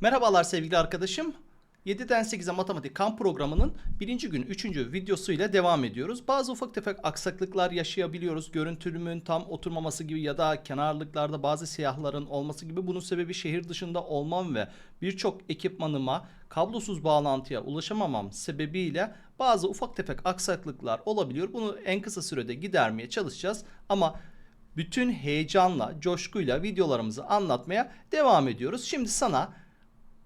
Merhabalar sevgili arkadaşım. 7'den 8'e matematik kamp programının birinci gün 3. videosuyla devam ediyoruz. Bazı ufak tefek aksaklıklar yaşayabiliyoruz. Görüntülümün tam oturmaması gibi ya da kenarlıklarda bazı siyahların olması gibi. Bunun sebebi şehir dışında olmam ve birçok ekipmanıma kablosuz bağlantıya ulaşamamam sebebiyle bazı ufak tefek aksaklıklar olabiliyor. Bunu en kısa sürede gidermeye çalışacağız. Ama bütün heyecanla, coşkuyla videolarımızı anlatmaya devam ediyoruz. Şimdi sana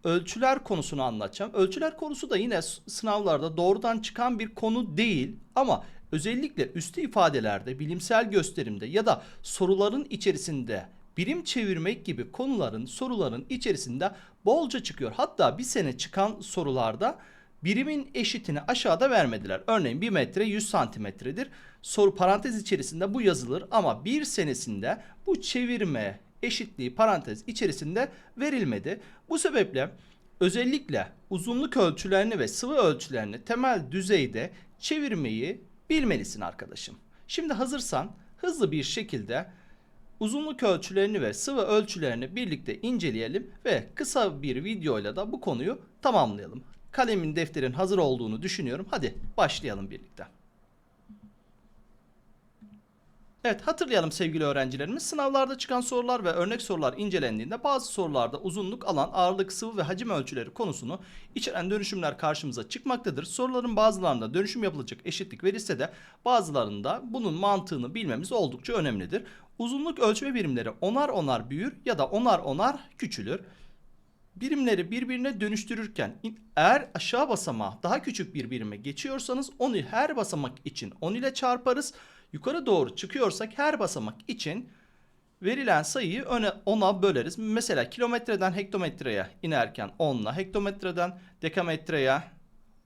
ölçüler konusunu anlatacağım. Ölçüler konusu da yine sınavlarda doğrudan çıkan bir konu değil ama özellikle üstü ifadelerde, bilimsel gösterimde ya da soruların içerisinde birim çevirmek gibi konuların, soruların içerisinde bolca çıkıyor. Hatta bir sene çıkan sorularda birimin eşitini aşağıda vermediler. Örneğin 1 metre 100 santimetredir. Soru parantez içerisinde bu yazılır ama bir senesinde bu çevirme eşitliği parantez içerisinde verilmedi. Bu sebeple özellikle uzunluk ölçülerini ve sıvı ölçülerini temel düzeyde çevirmeyi bilmelisin arkadaşım. Şimdi hazırsan hızlı bir şekilde uzunluk ölçülerini ve sıvı ölçülerini birlikte inceleyelim ve kısa bir videoyla da bu konuyu tamamlayalım. Kalemin defterin hazır olduğunu düşünüyorum. Hadi başlayalım birlikte. Evet hatırlayalım sevgili öğrencilerimiz. Sınavlarda çıkan sorular ve örnek sorular incelendiğinde bazı sorularda uzunluk, alan, ağırlık, sıvı ve hacim ölçüleri konusunu içeren dönüşümler karşımıza çıkmaktadır. Soruların bazılarında dönüşüm yapılacak eşitlik verilse de bazılarında bunun mantığını bilmemiz oldukça önemlidir. Uzunluk ölçme birimleri onar onar büyür ya da onar onar küçülür birimleri birbirine dönüştürürken eğer aşağı basamağı daha küçük bir birime geçiyorsanız onu her basamak için 10 ile çarparız. Yukarı doğru çıkıyorsak her basamak için verilen sayıyı öne 10'a böleriz. Mesela kilometreden hektometreye inerken 10'la, hektometreden dekametreye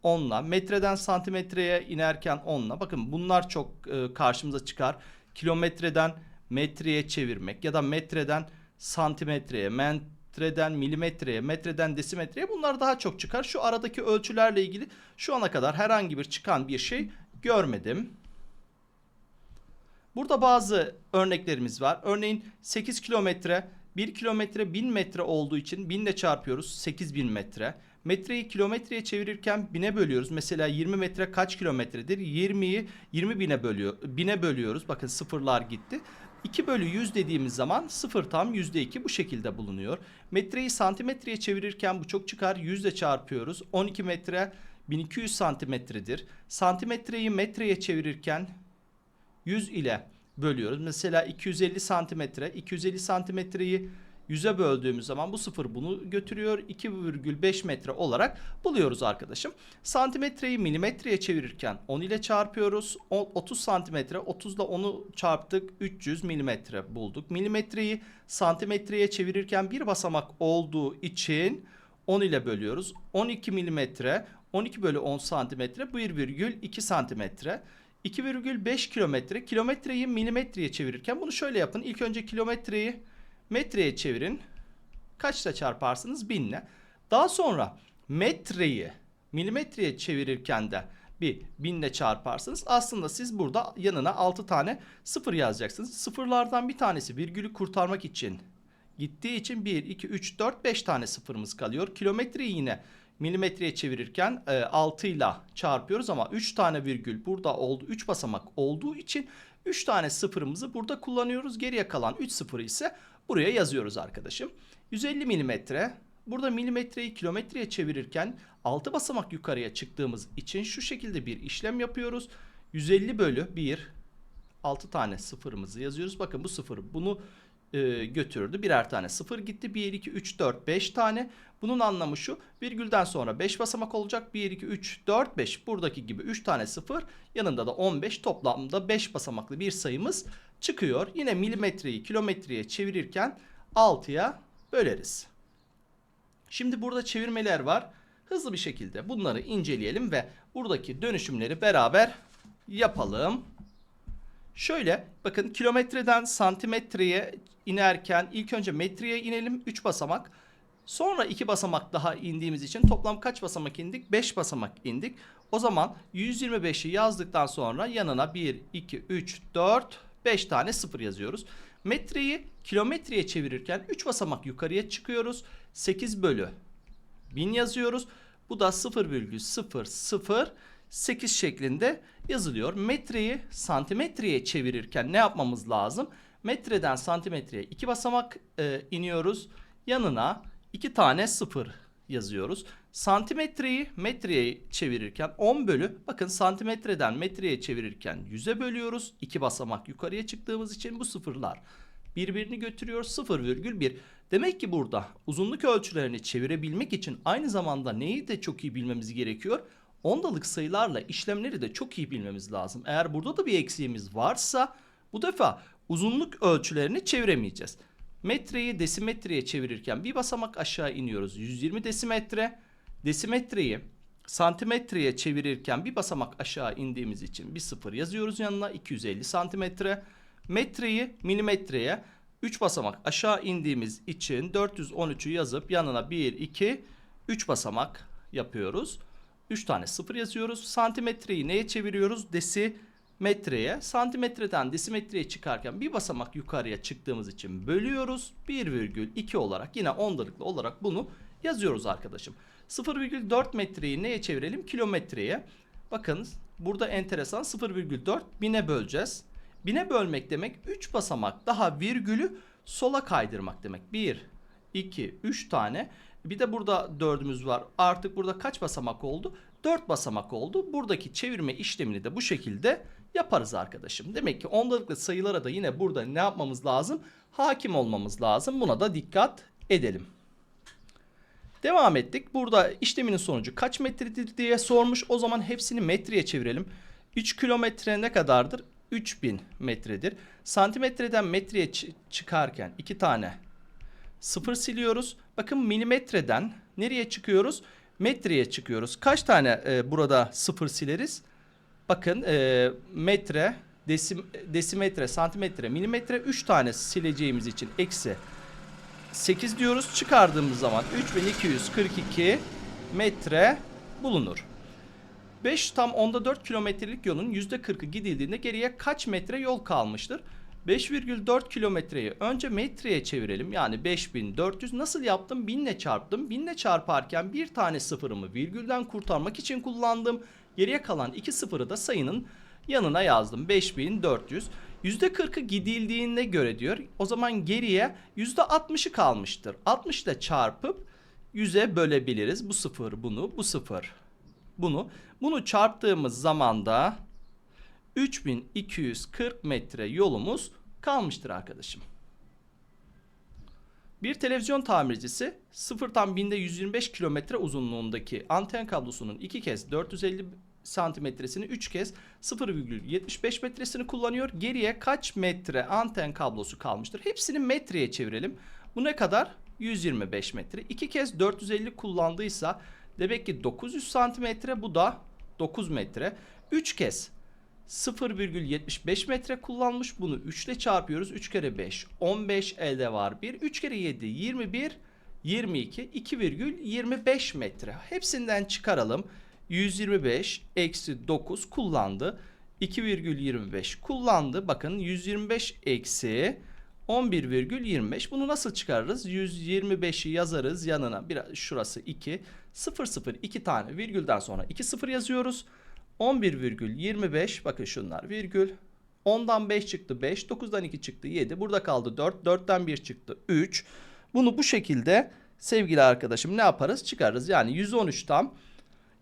10'la, metreden santimetreye inerken 10'la. Bakın bunlar çok e, karşımıza çıkar. Kilometreden metreye çevirmek ya da metreden santimetreye, metreden milimetreye, metreden desimetreye bunlar daha çok çıkar. Şu aradaki ölçülerle ilgili şu ana kadar herhangi bir çıkan bir şey görmedim. Burada bazı örneklerimiz var. Örneğin 8 kilometre 1 kilometre 1000 metre olduğu için 1000 ile çarpıyoruz 8000 metre. Metreyi kilometreye çevirirken bine bölüyoruz. Mesela 20 metre kaç kilometredir? 20'yi 20 bine bölüyor. Bine bölüyoruz. Bakın sıfırlar gitti. 2 bölü 100 dediğimiz zaman sıfır tam %2 bu şekilde bulunuyor. Metreyi santimetreye çevirirken bu çok çıkar. 100 ile çarpıyoruz. 12 metre 1200 santimetredir. Santimetreyi metreye çevirirken 100 ile bölüyoruz. Mesela 250 santimetre. 250 santimetreyi 100'e böldüğümüz zaman bu sıfır bunu götürüyor. 2,5 metre olarak buluyoruz arkadaşım. Santimetreyi milimetreye çevirirken 10 ile çarpıyoruz. O- 30 santimetre 30 ile 10'u çarptık 300 milimetre bulduk. Milimetreyi santimetreye çevirirken bir basamak olduğu için 10 ile bölüyoruz. 12 milimetre 12 bölü 10 santimetre 1,2 santimetre. 2,5 kilometre. Kilometreyi milimetreye çevirirken bunu şöyle yapın. İlk önce kilometreyi metreye çevirin. Kaçla çarparsınız? Binle. Daha sonra metreyi milimetreye çevirirken de bir binle çarparsınız. Aslında siz burada yanına 6 tane sıfır yazacaksınız. Sıfırlardan bir tanesi virgülü kurtarmak için gittiği için 1, 2, 3, 4, 5 tane sıfırımız kalıyor. Kilometreyi yine milimetreye çevirirken e, 6 ile çarpıyoruz ama 3 tane virgül burada oldu. 3 basamak olduğu için 3 tane sıfırımızı burada kullanıyoruz. Geriye kalan 3 sıfırı ise buraya yazıyoruz arkadaşım. 150 milimetre. Burada milimetreyi kilometreye çevirirken 6 basamak yukarıya çıktığımız için şu şekilde bir işlem yapıyoruz. 150 bölü 1 6 tane sıfırımızı yazıyoruz. Bakın bu sıfır bunu e, götürdü. Birer tane sıfır gitti. 1, 2, 3, 4, 5 tane. Bunun anlamı şu. Virgülden sonra 5 basamak olacak. 1, 2, 3, 4, 5. Buradaki gibi 3 tane sıfır. Yanında da 15. Toplamda 5 basamaklı bir sayımız çıkıyor. Yine milimetreyi kilometreye çevirirken 6'ya böleriz. Şimdi burada çevirmeler var. Hızlı bir şekilde bunları inceleyelim ve buradaki dönüşümleri beraber yapalım. Şöyle bakın kilometreden santimetreye inerken ilk önce metreye inelim 3 basamak. Sonra 2 basamak daha indiğimiz için toplam kaç basamak indik? 5 basamak indik. O zaman 125'i yazdıktan sonra yanına 1, 2, 3, 4, 5 tane sıfır yazıyoruz. Metreyi kilometreye çevirirken 3 basamak yukarıya çıkıyoruz. 8 bölü 1000 yazıyoruz. Bu da 0,008 şeklinde yazılıyor. Metreyi santimetreye çevirirken ne yapmamız lazım? Metreden santimetreye iki basamak e, iniyoruz. Yanına iki tane sıfır yazıyoruz. Santimetreyi metreye çevirirken 10 bölü bakın santimetreden metreye çevirirken 100'e bölüyoruz. İki basamak yukarıya çıktığımız için bu sıfırlar birbirini götürüyor 0,1. Demek ki burada uzunluk ölçülerini çevirebilmek için aynı zamanda neyi de çok iyi bilmemiz gerekiyor? Ondalık sayılarla işlemleri de çok iyi bilmemiz lazım. Eğer burada da bir eksiğimiz varsa bu defa uzunluk ölçülerini çeviremeyeceğiz. Metreyi desimetreye çevirirken bir basamak aşağı iniyoruz. 120 desimetre. Desimetreyi santimetreye çevirirken bir basamak aşağı indiğimiz için bir sıfır yazıyoruz yanına 250 santimetre. Metreyi milimetreye 3 basamak aşağı indiğimiz için 413'ü yazıp yanına 1, 2, 3 basamak yapıyoruz. 3 tane sıfır yazıyoruz. Santimetreyi neye çeviriyoruz? Desimetreye. Santimetreden desimetreye çıkarken bir basamak yukarıya çıktığımız için bölüyoruz. 1,2 olarak yine ondalıklı olarak bunu yazıyoruz arkadaşım. 0,4 metreyi neye çevirelim? Kilometreye. Bakın burada enteresan 0,4 bine böleceğiz. Bine bölmek demek 3 basamak daha virgülü sola kaydırmak demek. 1, 2, 3 tane. Bir de burada dördümüz var. Artık burada kaç basamak oldu? 4 basamak oldu. Buradaki çevirme işlemini de bu şekilde yaparız arkadaşım. Demek ki ondalıklı sayılara da yine burada ne yapmamız lazım? Hakim olmamız lazım. Buna da dikkat edelim. Devam ettik. Burada işleminin sonucu kaç metredir diye sormuş. O zaman hepsini metreye çevirelim. 3 kilometre ne kadardır? 3000 metredir. Santimetreden metreye çıkarken iki tane sıfır siliyoruz. Bakın milimetreden nereye çıkıyoruz? Metreye çıkıyoruz. Kaç tane e, burada sıfır sileriz? Bakın e, metre, desim, desimetre, santimetre, milimetre 3 tane sileceğimiz için eksi 8 diyoruz. Çıkardığımız zaman 3242 metre bulunur. 5 tam onda 4 kilometrelik yolun %40'ı gidildiğinde geriye kaç metre yol kalmıştır? 5,4 kilometreyi önce metreye çevirelim. Yani 5400 nasıl yaptım? 1000 ile çarptım. 1000 ile çarparken bir tane sıfırımı virgülden kurtarmak için kullandım. Geriye kalan iki sıfırı da sayının yanına yazdım. 5400. %40'ı gidildiğine göre diyor. O zaman geriye %60'ı kalmıştır. 60 ile çarpıp 100'e bölebiliriz. Bu sıfır bunu, bu sıfır bunu. Bunu çarptığımız zaman da 3240 metre yolumuz kalmıştır arkadaşım. Bir televizyon tamircisi 0'tan 1000'de 125 kilometre uzunluğundaki anten kablosunun iki kez 450 santimetresini 3 kez 0,75 metresini kullanıyor. Geriye kaç metre anten kablosu kalmıştır? Hepsini metreye çevirelim. Bu ne kadar? 125 metre. 2 kez 450 kullandıysa demek ki 900 santimetre bu da 9 metre. 3 kez 0,75 metre kullanmış. Bunu 3 ile çarpıyoruz. 3 kere 5 15 elde var 1. 3 kere 7 21 22 2,25 metre. Hepsinden çıkaralım. 125 eksi 9 kullandı. 2,25 kullandı. Bakın 125 eksi 11,25. Bunu nasıl çıkarırız? 125'i yazarız yanına. Biraz şurası 2. 0 0 2 tane virgülden sonra 2 0 yazıyoruz. 11,25 bakın şunlar virgül. 10'dan 5 çıktı 5. 9'dan 2 çıktı 7. Burada kaldı 4. 4'ten 1 çıktı 3. Bunu bu şekilde sevgili arkadaşım ne yaparız? Çıkarırız. Yani 113 tam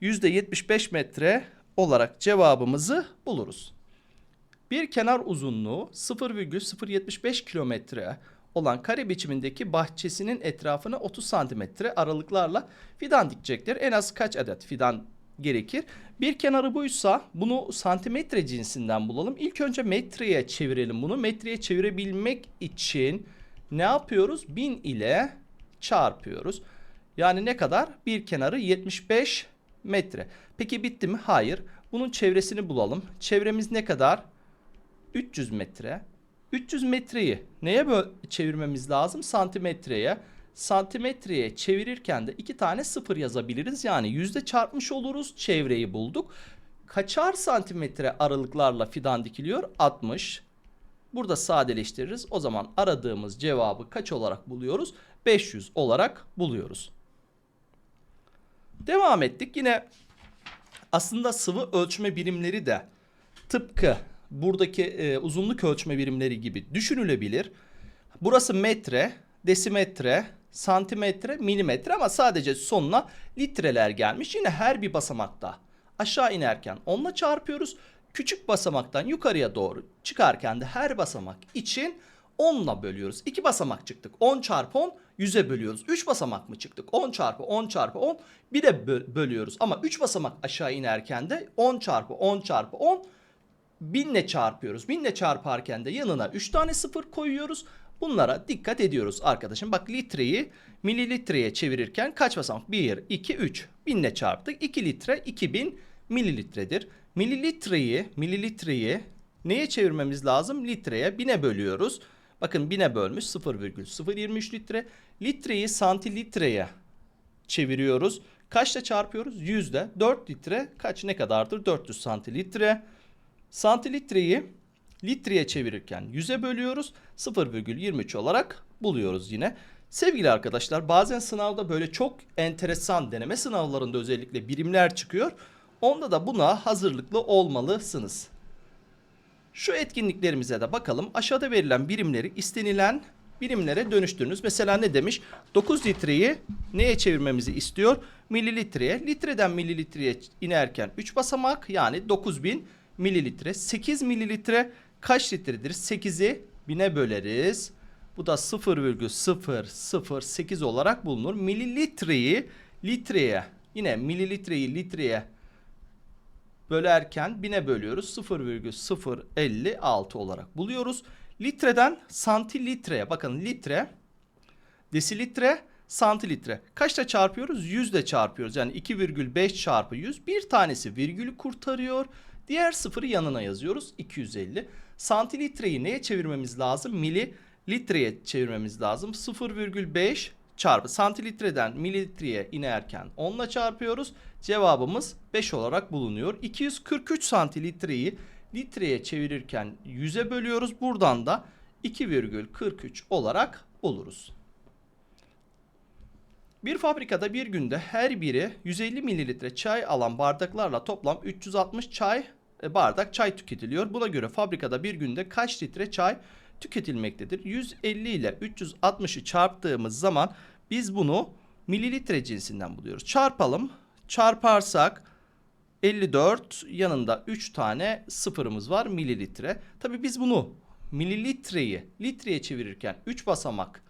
%75 metre olarak cevabımızı buluruz. Bir kenar uzunluğu 0,075 kilometre olan kare biçimindeki bahçesinin etrafına 30 santimetre aralıklarla fidan dikecektir. En az kaç adet fidan gerekir? Bir kenarı buysa bunu santimetre cinsinden bulalım. İlk önce metreye çevirelim bunu. Metreye çevirebilmek için ne yapıyoruz? 1000 ile çarpıyoruz. Yani ne kadar? Bir kenarı 75 metre. Peki bitti mi? Hayır. Bunun çevresini bulalım. Çevremiz ne kadar? 300 metre. 300 metreyi neye çevirmemiz lazım? Santimetreye. Santimetreye çevirirken de iki tane sıfır yazabiliriz. Yani yüzde çarpmış oluruz. Çevreyi bulduk. Kaçar santimetre aralıklarla fidan dikiliyor? 60. Burada sadeleştiririz. O zaman aradığımız cevabı kaç olarak buluyoruz? 500 olarak buluyoruz. Devam ettik. Yine aslında sıvı ölçme birimleri de tıpkı buradaki e, uzunluk ölçme birimleri gibi düşünülebilir. Burası metre, desimetre, santimetre, milimetre ama sadece sonuna litreler gelmiş. Yine her bir basamakta aşağı inerken onunla çarpıyoruz. Küçük basamaktan yukarıya doğru çıkarken de her basamak için 10'la bölüyoruz. 2 basamak çıktık. 10 çarpı 10 100'e bölüyoruz. 3 basamak mı çıktık? 10 çarpı 10 çarpı 10 1'e bö- bölüyoruz. Ama 3 basamak aşağı inerken de 10 çarpı 10 çarpı 10 binle çarpıyoruz. Binle çarparken de yanına 3 tane sıfır koyuyoruz. Bunlara dikkat ediyoruz arkadaşım. Bak litreyi mililitreye çevirirken kaç basamak? 1, 2, 3. Binle çarptık. 2 litre 2000 mililitredir. Mililitreyi, mililitreyi neye çevirmemiz lazım? Litreye, bine bölüyoruz. Bakın bine bölmüş 0,023 litre. Litreyi santilitreye çeviriyoruz. Kaçla çarpıyoruz? Yüzde. 4 litre kaç ne kadardır? 400 santilitre. Santilitreyi litreye çevirirken 100'e bölüyoruz. 0,23 olarak buluyoruz yine. Sevgili arkadaşlar bazen sınavda böyle çok enteresan deneme sınavlarında özellikle birimler çıkıyor. Onda da buna hazırlıklı olmalısınız. Şu etkinliklerimize de bakalım. Aşağıda verilen birimleri istenilen birimlere dönüştürünüz. Mesela ne demiş? 9 litreyi neye çevirmemizi istiyor? Mililitreye. Litreden mililitreye inerken 3 basamak yani 9000 mililitre. 8 mililitre kaç litredir? 8'i 1000'e böleriz. Bu da 0,008 olarak bulunur. Mililitreyi litreye yine mililitreyi litreye bölerken bine bölüyoruz. 0,056 olarak buluyoruz. Litreden santilitreye bakın litre, desilitre, santilitre. Kaçta çarpıyoruz? 100 ile çarpıyoruz. Yani 2,5 çarpı 100. Bir tanesi virgülü kurtarıyor. Diğer sıfırı yanına yazıyoruz. 250. Santilitreyi neye çevirmemiz lazım? Mililitreye çevirmemiz lazım. 0,5 çarpı santilitreden mililitreye inerken 10 ile çarpıyoruz. Cevabımız 5 olarak bulunuyor. 243 santilitreyi litreye çevirirken 100'e bölüyoruz. Buradan da 2,43 olarak buluruz. Bir fabrikada bir günde her biri 150 mililitre çay alan bardaklarla toplam 360 çay bardak çay tüketiliyor. Buna göre fabrikada bir günde kaç litre çay tüketilmektedir? 150 ile 360'ı çarptığımız zaman biz bunu mililitre cinsinden buluyoruz. Çarpalım. Çarparsak 54 yanında 3 tane sıfırımız var mililitre. Tabi biz bunu mililitreyi litreye çevirirken 3 basamak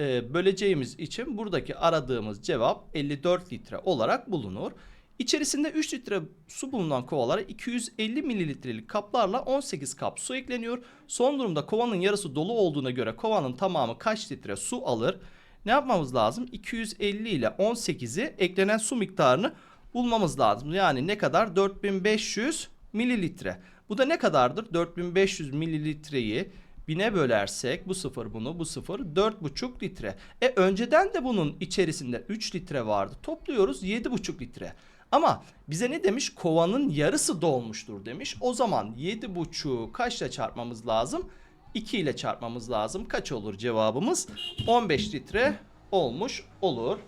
e, böleceğimiz için buradaki aradığımız cevap 54 litre olarak bulunur. İçerisinde 3 litre su bulunan kovalara 250 mililitrelik kaplarla 18 kap su ekleniyor. Son durumda kovanın yarısı dolu olduğuna göre kovanın tamamı kaç litre su alır? Ne yapmamız lazım? 250 ile 18'i eklenen su miktarını bulmamız lazım. Yani ne kadar? 4500 mililitre. Bu da ne kadardır? 4500 mililitreyi bine bölersek bu sıfır bunu bu sıfır 4,5 litre. E önceden de bunun içerisinde 3 litre vardı. Topluyoruz 7,5 litre. Ama bize ne demiş? Kovanın yarısı dolmuştur demiş. O zaman 7,5'u kaçla çarpmamız lazım? 2 ile çarpmamız lazım. Kaç olur cevabımız? 15 litre olmuş olur.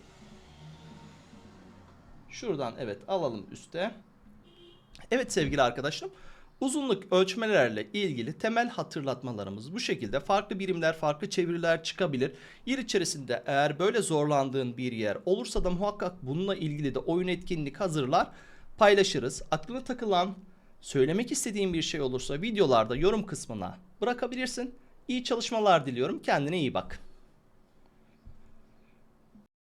Şuradan evet alalım üste. Evet sevgili arkadaşlarım. Uzunluk ölçmelerle ilgili temel hatırlatmalarımız bu şekilde. Farklı birimler, farklı çeviriler çıkabilir. Yer içerisinde eğer böyle zorlandığın bir yer olursa da muhakkak bununla ilgili de oyun etkinlik hazırlar, paylaşırız. Aklına takılan, söylemek istediğin bir şey olursa videolarda yorum kısmına bırakabilirsin. İyi çalışmalar diliyorum. Kendine iyi bak.